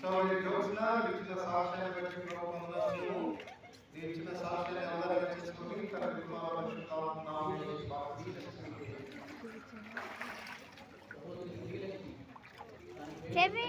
so ఈ రోజున ఇచ్చిన సాక్ష్యాన్ని బట్టి ప్రభు ఇచ్చిన సాక్ష్యాన్ని అందరూ చేసుకొని খেবি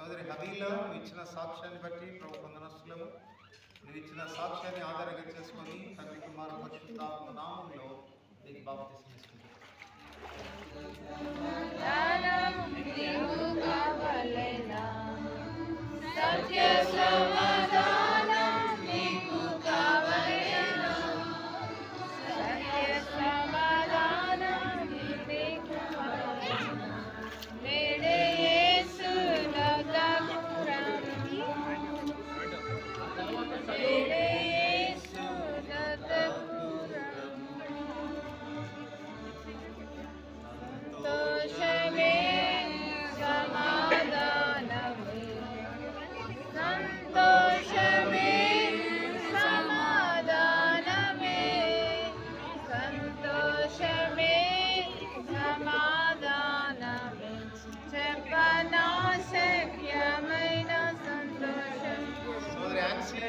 సోదరి హదీలో నువ్వు ఇచ్చిన సాక్ష్యాన్ని బట్టి ప్రభు పొందనస్తులము నువ్వు ఇచ్చిన సాక్ష్యాన్ని ఆధారంగా చేసుకొని తండ్రి కుమారు పరిశుద్ధాత్మ నామంలో నీకు బాప్తిసం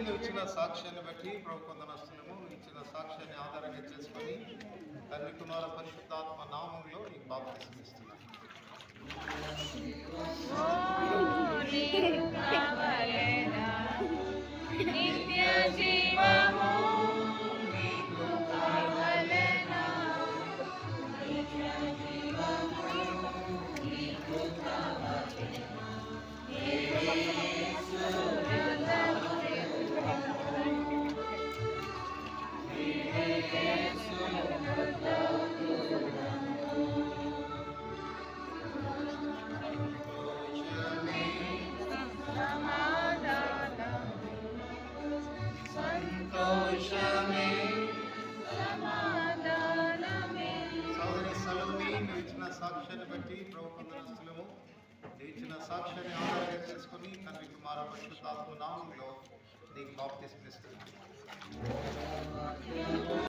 నువ్వు ఇచ్చిన సాక్ష్యాన్ని బట్టి ప్రభు కొందనస్తున్నాము ఇచ్చిన సాక్ష్యాన్ని ఆధారంగా చేసుకొని తండ్రి కుమార పరిశుద్ధాత్మ నామంలో నీకు బాప్తిసం సోదరి సలోమి నువ్వు ఇచ్చిన సాక్ష్యాన్ని బట్టి ప్రభు వందనస్తులము నువ్వు ఇచ్చిన సాక్ష్యాన్ని ఆధారంగా చేసుకొని తండ్రి కుమార పరిశుద్ధాత్మ నామంలో నీకు బాప్తిసం ఇస్తున్నాను